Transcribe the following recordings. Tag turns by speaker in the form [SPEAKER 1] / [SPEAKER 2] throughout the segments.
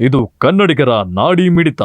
[SPEAKER 1] ಇದು ಕನ್ನಡಿಗರ ನಾಡಿ ಮಿಡಿತ.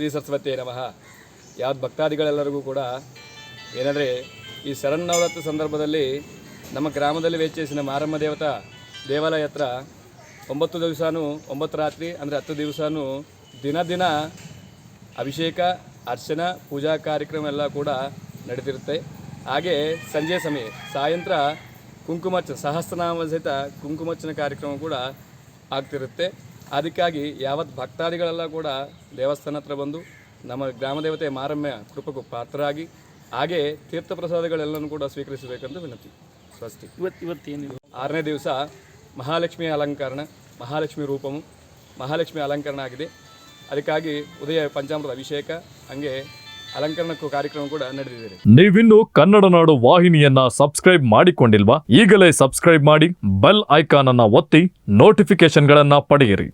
[SPEAKER 2] ಶ್ರೀ ಸರಸ್ವತಿ ನಮಃ. ಯಾವ್ದು ಭಕ್ತಾದಿಗಳೆಲ್ಲರಿಗೂ ಕೂಡ ಏನಂದರೆ, ಈ ಶರನ್ನವರಾತ್ರಿ ಸಂದರ್ಭದಲ್ಲಿ ನಮ್ಮ ಗ್ರಾಮದಲ್ಲಿ ವೇಚಿಸಿದ ಮಾರಮ್ಮ ದೇವತಾ ದೇವಾಲಯ ಹತ್ರ ಒಂಬತ್ತು ದಿವಸನೂ ಒಂಬತ್ತು ರಾತ್ರಿ, ಅಂದರೆ ಹತ್ತು ದಿವಸನೂ ದಿನ ದಿನ ಅಭಿಷೇಕ, ಅರ್ಚನ, ಪೂಜಾ ಕಾರ್ಯಕ್ರಮ ಎಲ್ಲ ಕೂಡ ನಡೀತಿರುತ್ತೆ. ಹಾಗೆ ಸಂಜೆ ಸಮಯ, ಸಾಯಂತ್ರ ಕುಂಕುಮಾರ್ಚನೆ, ಸಹಸ್ರನಾಮ ಸಹಿತ ಕುಂಕುಮಚ್ಚನ ಕಾರ್ಯಕ್ರಮ ಕೂಡ ಆಗ್ತಿರುತ್ತೆ. ಅದಕ್ಕಾಗಿ ಯಾವತ್ತು ಭಕ್ತಾದಿಗಳೆಲ್ಲ ಕೂಡ ದೇವಸ್ಥಾನ ಹತ್ರ ಬಂದು ನಮ್ಮ ಗ್ರಾಮ ದೇವತೆ ಮಾರಮ್ಮ ಕೃಪಕ್ಕೂ ಪಾತ್ರರಾಗಿ ಹಾಗೆ ತೀರ್ಥ ಪ್ರಸಾದಗಳೆಲ್ಲನೂ ಕೂಡ ಸ್ವೀಕರಿಸಬೇಕಂತ ವಿನಂತಿ. ಸ್ವಸ್ತಿ.
[SPEAKER 3] ಇವತ್ತು ಇವತ್ತೇನಿಲ್ಲ?
[SPEAKER 2] ಆರನೇ ದಿವಸ ಮಹಾಲಕ್ಷ್ಮಿ ಅಲಂಕರಣ ಮಹಾಲಕ್ಷ್ಮಿ ರೂಪಮು ಮಹಾಲಕ್ಷ್ಮಿ ಅಲಂಕರಣ ಆಗಿದೆ. ಅದಕ್ಕಾಗಿ ಉದಯ ಪಂಚಾಮೃತ ಅಭಿಷೇಕ ಹಂಗೆ ಅಲಂಕರಣಕ್ಕೂ ಕಾರ್ಯಕ್ರಮ ಕೂಡ ನಡೆದಿದೆ.
[SPEAKER 1] ನೀವಿನ್ನು ಕನ್ನಡ ನಾಡು ವಾಹಿನಿಯನ್ನ ಸಬ್ಸ್ಕ್ರೈಬ್ ಮಾಡಿಕೊಂಡಿಲ್ವಾ? ಈಗಲೇ ಸಬ್ಸ್ಕ್ರೈಬ್ ಮಾಡಿ ಬೆಲ್ ಐಕಾನ್ ಅನ್ನ ಒತ್ತಿ ನೋಟಿಫಿಕೇಶನ್ಗಳನ್ನ ಪಡೆಯಿರಿ.